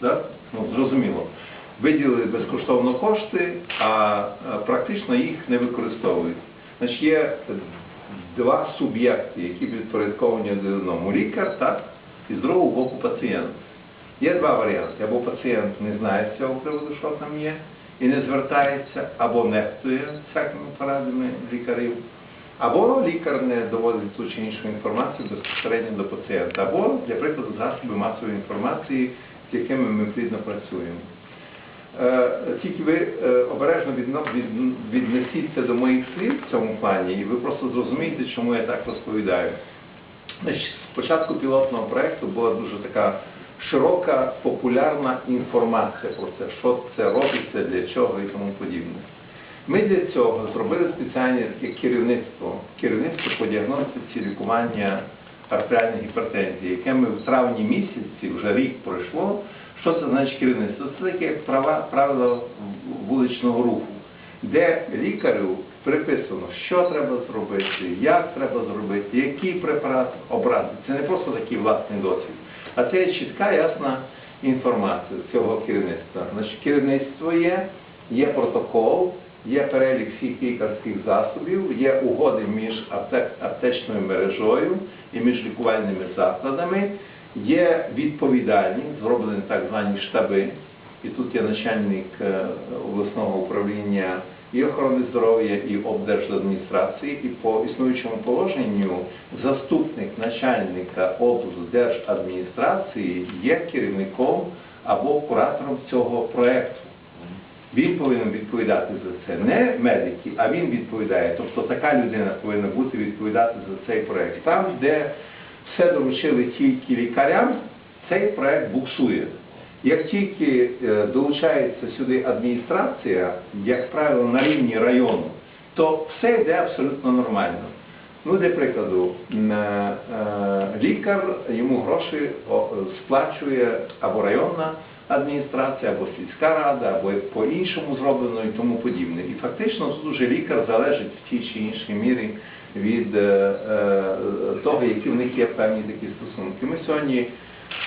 Да? Ну, зрозуміло. Виділили безкоштовно кошти, а практично їх не використовують. Значить, є два суб'єкти, які підпорядковані одному. Лікар, так, і з другого боку пацієнт. Є два варіанти. Або пацієнт не знає цього приводу, що там є, і не звертається, або нехтує всякими порадами лікарів, або лікар не доводить ту чи іншу інформацію безпосередньо до пацієнта, або, для прикладу, засоби масової інформації, з якими ми плідно працюємо. Е, Тільки ви е, обережно віднесіться до моїх слів в цьому плані, і ви просто зрозумієте, чому я так розповідаю. Спочатку пілотного проєкту була дуже така широка, популярна інформація про це, що це робиться, для чого і тому подібне. Ми для цього зробили спеціальне керівництво, керівництво по діагностиці лікування артеріальної гіпертензії, яке ми в травні місяці, вже рік пройшло. Що це значить керівництво? Це таке права, правила вуличного руху, де лікарю приписано, що треба зробити, як треба зробити, який препарат обрати. Це не просто такий власний досвід, а це чітка, ясна інформація цього керівництва. Значить, керівництво є, є протокол, є перелік всіх лікарських засобів, є угоди між аптечною мережею і між лікувальними закладами, є відповідальність, зроблені так звані штаби. І тут є начальник е, обласного управління і охорони здоров'я, і облдержадміністрації, і по існуючому положенню заступник начальника облдержадміністрації є керівником або куратором цього проекту. Він повинен відповідати за це. Не медики, а він відповідає. Тобто така людина повинна бути відповідати за цей проект. Там, де все доручили тільки лікарям, цей проект буксує. Як тільки е, долучається сюди адміністрація, як правило, на рівні району, то все йде абсолютно нормально. Ну, для прикладу, е, е, лікар йому гроші сплачує або районна адміністрація, або сільська рада, або по-іншому зроблено і тому подібне. І фактично тут уже лікар залежить в тій чи іншій мірі від е, е, того, які в них є певні такі стосунки. Ми сьогодні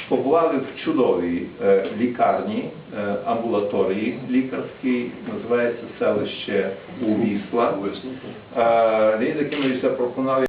побували в чудовій е, лікарні, е, амбулаторії лікарській, називається селище Увісла. Леонід Якимович запропонував